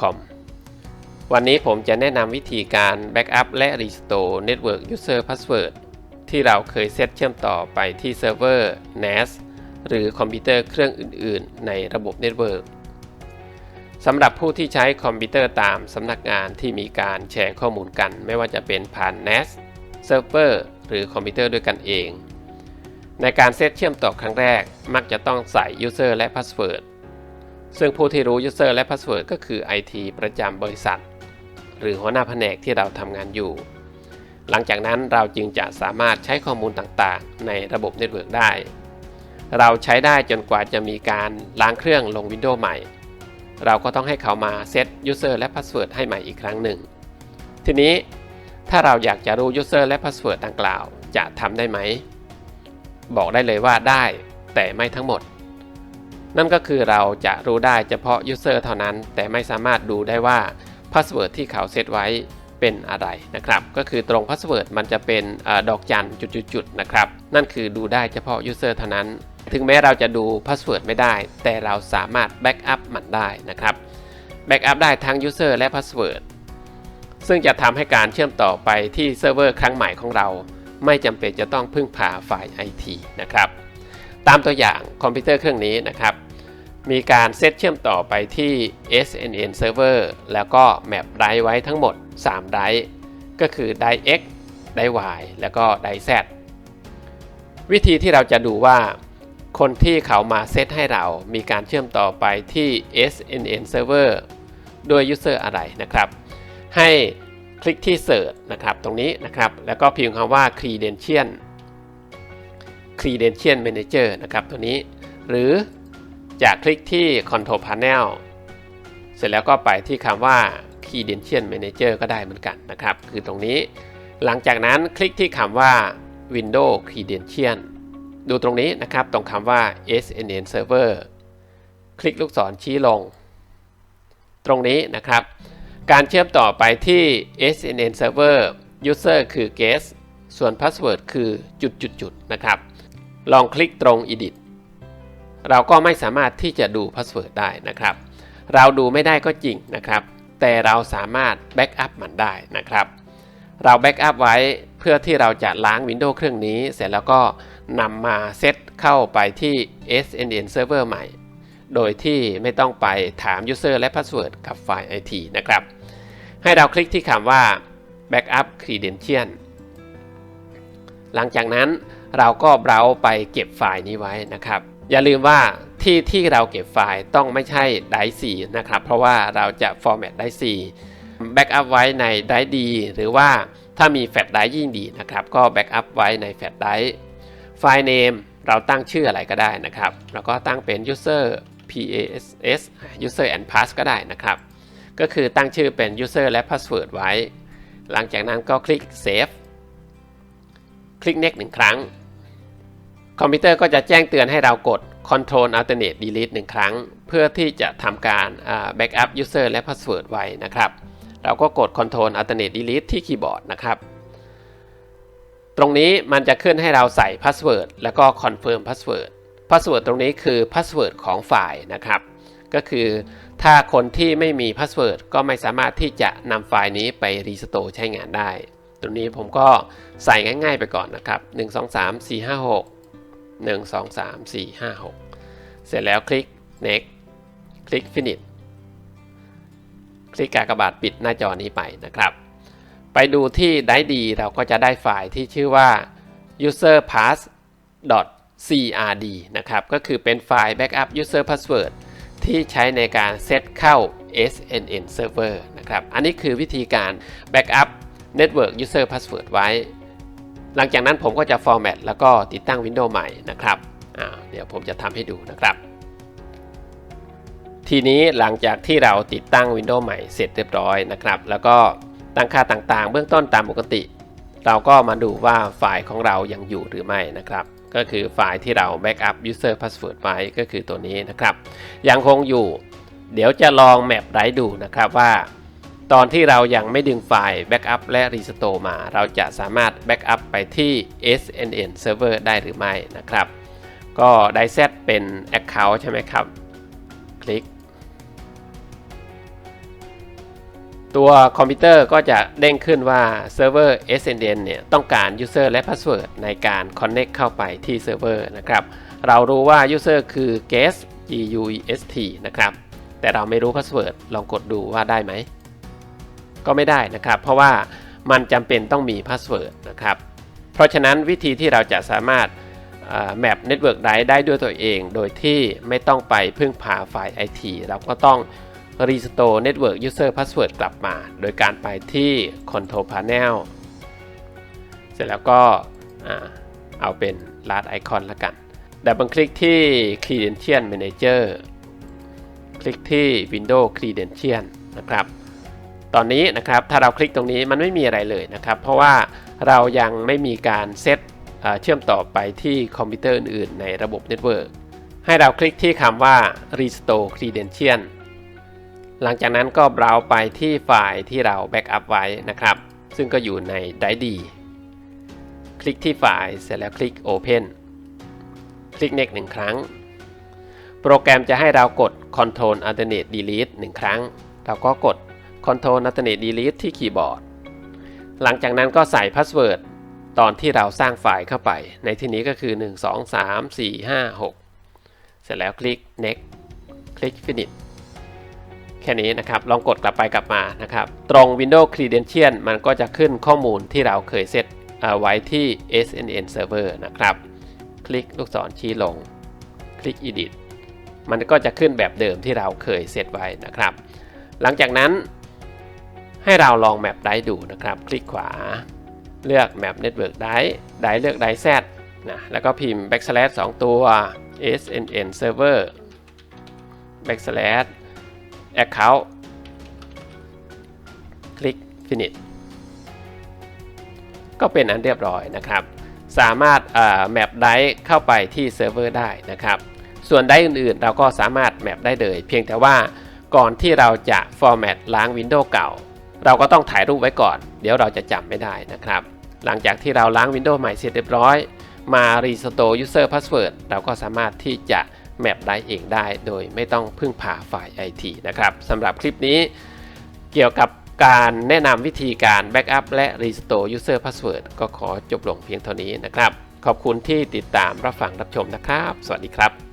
com วันนี้ผมจะแนะนำวิธีการ Backup และ Restore Network User Password ที่เราเคยเซตเชื่อมต่อไปที่เซิร์ฟเวอร์ NAS หรือคอมพิวเตอร์เครื่องอื่น ๆ ในระบบเน็ตเวิร์กสำหรับผู้ที่ใช้คอมพิวเตอร์ตามสำนักงานที่มีการแชร์ข้อมูลกัน ไม่ว่าจะเป็นผ่าน NAS เซิร์ฟเวอร์หรือคอมพิวเตอร์ด้วยกันเอง ในการเซตเชื่อมต่อครั้งแรก มักจะต้องใส่ User และ Password ซึ่งผู้ที่รู้ User และ Password ก็คือ IT ประจำบริษัท หรือหัวหน้าแผนกที่เราทำงานอยู่ หลังจากนั้นเราจึงจะสามารถใช้ข้อมูลต่างๆ ในระบบเน็ตเวิร์กได้ เราใช้ได้จนกว่าจะมีการล้างเครื่องลง Windows ใหม่ เราก็ต้องให้เขามาเซต User และ Password ให้ใหม่อีกครั้งหนึ่ง ทีนี้ถ้าเราอยากจะรู้ User และ Password ดังกล่าว จะทำได้ไหม บอกได้เลยว่าได้ แต่ไม่ทั้งหมด นั่นก็คือเราจะรู้ได้เฉพาะ User เท่านั้น แต่ไม่สามารถดูได้ว่า Password ที่เขาเซตไว้เป็นอะไรนะครับ ก็คือตรง Password มันจะเป็นอดอกจันจุดๆนะครับ นั่นคือดูได้เฉพาะ User เท่านั้น ถึงแม้เราจะดู Password ไม่ได้ แต่เราสามารถ Backup มันได้นะครับ Backup ได้ทั้ง User และ Password ซึ่งจะทำให้การเชื่อมต่อไปที่เซิร์ฟเวอร์ครั้งใหม่ของเรา ไม่จำเป็นจะต้องพึ่งพาฝ่าย IT นะครับ ตามตัวอย่างคอมพิวเตอร์เครื่องนี้นะครับ มีการเซตเชื่อมต่อไปที่ SNN Server แล้วก็แมปไดร์ไว้ทั้งหมด 3 ไดร์ก็คือไดร์ X ไดร์ Y แล้วก็ไดร์ Z วิธีที่เราจะดูว่า คนที่เขามาเซตให้เรามีการเชื่อมต่อไปที่ SNN Server ด้วย User อะไรนะครับ ให้คลิกที่ Search นะครับ ตรงนี้นะครับ แล้วก็พิมพ์คำว่า Credential Credential Manager นะครับตัวนี้ หรือจะคลิกที่ Control Panel เสร็จแล้วก็ไปที่คำว่า Credential Manager ก็ได้เหมือนกันนะครับ คือตรงนี้ หลังจากนั้นคลิกที่คำว่า Windows Credential ดูตรงนี้นะครับ ตรงคำว่า SNN Server คลิกลูกศรชี้ลง ตรงนี้นะครับ การเชื่อมต่อไปที่ SNN Server User คือ guest ส่วน Password คือจุดๆๆนะครับ ลองคลิกตรง Edit เราก็ไม่สามารถที่จะดู Password ได้นะครับ เราดูไม่ได้ก็จริงนะครับ แต่เราสามารถ Backup มันได้นะครับ เรา Backup ไว้เพื่อที่เราจะล้าง Windows เครื่องนี้ เสร็จแล้วก็นำมาเซตเข้าไปที่ SNN Server ใหม่ โดยที่ไม่ต้องไปถาม User และ Password กับฝ่าย IT นะครับ ให้เราคลิกที่คำว่า Backup Credential หลังจากนั้น เราก็เบราว์ไปเก็บไฟล์นี้ไว้นะครับ อย่าลืมว่าที่ที่เราเก็บไฟล์ต้องไม่ใช่ไดร์สีนะครับ เพราะว่าเราจะฟอร์แมตไดร์สีแบ็กอัพไว้ในไดร์ดีหรือว่าถ้ามีแฟลชไดร์ยิ่งดีนะครับ ก็แบ็กอัพไว้ในแฟลชไดร์ไฟล์เนมเราตั้งชื่ออะไรก็ได้นะครับ แล้วก็ตั้งเป็น user pass user and pass ก็ได้นะครับ ก็คือตั้งชื่อเป็น user และ password ไว้ หลังจากนั้นก็คลิก save คลิก next หนึ่งครั้ง คอมพิวเตอร์ก็จะแจ้งเตือนให้เรากด Control Alternate Delete 1 ครั้ง เพื่อที่จะทำการ Backup User และ Password ไว้นะครับ เราก็กด Control Alternate Delete ที่คีย์บอร์ดนะครับ ตรงนี้มันจะขึ้นให้เราใส่ Password แล้วก็ Confirm Password Password ตรงนี้คือ Password ของฝ่ายนะครับก็คือถ้าคนที่ไม่มี Password ก็ไม่สามารถที่จะนำไฟล์นี้ไป Restore ใช้งานได้ ตรงนี้ผมก็ใส่ง่ายๆไปก่อนนะครับ 1 2 3 4 5 6 1 2 3 4 5 6 เสร็จแล้วคลิก next คลิก finish คลิกกากบาทปิดหน้าจอนี้ไปนะครับ ไปดูที่ได้ดีเราก็จะได้ไฟล์ที่ชื่อว่า user pass crd นะครับ ก็คือเป็นไฟล์ backup user password ที่ใช้ในการเซตเข้า SNN server นะครับ อันนี้คือวิธีการ backup network user password ไว้ หลังจากนั้นผมก็จะ format แล้วก็ติดตั้ง Windows ใหม่นะครับเดี๋ยวผมจะทำให้ดูนะครับ ทีนี้หลังจากที่เราติดตั้ง Windows ใหม่เสร็จเรียบร้อยนะครับ แล้วก็ตั้งค่าต่างๆ เบื้องต้นตามปกติ เราก็มาดูว่าไฟล์ของเรายังอยู่หรือไม่นะครับ ก็คือไฟล์ที่เรา backup user password ไว้ก็คือตัวนี้นะครับ ยังคงอยู่ เดี๋ยวจะลองแมปไรดูนะครับว่า ตอนที่เรายังไม่ดึงไฟล์ Backup และ Restore มา เราจะสามารถ Backup ไปที่ SNN Server ได้หรือไม่นะครับ ก็ได้เซตเป็น Account ใช่ไหมครับ คลิก ตัวคอมพิวเตอร์ก็จะเด้งขึ้นว่าเซิร์ฟเวอร์ SNN เนี่ยต้องการ User และ Password ในการ Connect เข้าไปที่เซิร์ฟเวอร์นะครับ เรารู้ว่า User คือ guest G U E S T นะครับ แต่เราไม่รู้ Password ลองกดดูว่าได้ไหม ก็ไม่ได้นะครับ เพราะว่ามันจำเป็นต้องมี Password นะครับ เพราะฉะนั้นวิธีที่เราจะสามารถแมปเน็ตเวิร์กได้ได้ด้วยตัวเอง โดยที่ไม่ต้องไปพึ่งพาฝ่าย IT เราก็ต้อง Restore Network User Password กลับมา โดยการไปที่ Control Panel เสร็จแล้วก็เอาเป็น Last Icon ละกัน ดับเบิลคลิกที่ Credential Manager คลิกที่ Windows Credential นะครับ ตอนนี้นะครับถ้าเราคลิกตรงนี้มันไม่มีอะไรเลยนะครับ เพราะว่าเรายังไม่มีการเซตเชื่อมต่อไปที่คอมพิวเตอร์อื่นๆในระบบเน็ตเวิร์กให้เราคลิกที่คำว่า Restore Credential หลังจากนั้นก็เบราว์ไปที่ไฟล์ที่เราแบ็กอัพไว้นะครับ ซึ่งก็อยู่ใน Drive D คลิกที่ไฟล์เสร็จแล้วคลิก Open คลิก Next หนึ่งครั้ง โปรแกรมจะให้เรากด Control Alternate Delete หนึ่งครั้ง เราก็กด Ctrl Alternate Delete ที่คีย์บอร์ด หลังจากนั้นก็ใส่พาสเวิร์ดตอนที่เราสร้างไฟล์เข้าไป ในที่นี้ก็คือ 1 2 3 4 5 6 เสร็จแล้วคลิก Next คลิก Finish แค่นี้นะครับ ลองกดกลับไปกลับมานะครับ ตรง Windows Credential มันก็จะขึ้นข้อมูลที่เราเคยเซตเอาไว้ที่ SNN Server นะครับ คลิกลูกศรชี้ลง คลิก Edit มันก็จะขึ้นแบบเดิมที่เราเคยเซตไว้นะครับ หลังจากนั้น ให้เราลองแมปได้ดูนะครับ คลิกขวา เลือกแมป Network ได้ได้เลือกได้ Z นะแล้วก็พิมพ์ backslash 2 ตัว SNN server backslash account คลิก finish ก็เป็นอันเรียบร้อยนะครับ สามารถแมปได้เข้าไปที่เซิร์ฟเวอร์ได้นะครับ ส่วนได้อื่นๆ เราก็สามารถแมปได้เลย เพียงแต่ว่าก่อนที่เราจะ format ล้าง Windows เก่า เราก็ต้องถ่ายรูปไว้ก่อน เดี๋ยวเราจะจำไม่ได้นะครับ หลังจากที่เราล้าง Windows ใหม่เสร็จเรียบร้อย มา Restore User Password เราก็สามารถที่จะแมปได้เองได้ โดยไม่ต้องพึ่งพาฝ่าย IT นะครับสำหรับคลิปนี้เกี่ยวกับการแนะนำวิธีการ Backup และ Restore User Password ก็ขอจบลงเพียงเท่านี้นะครับ ขอบคุณที่ติดตามรับฟังรับชมนะครับ สวัสดีครับ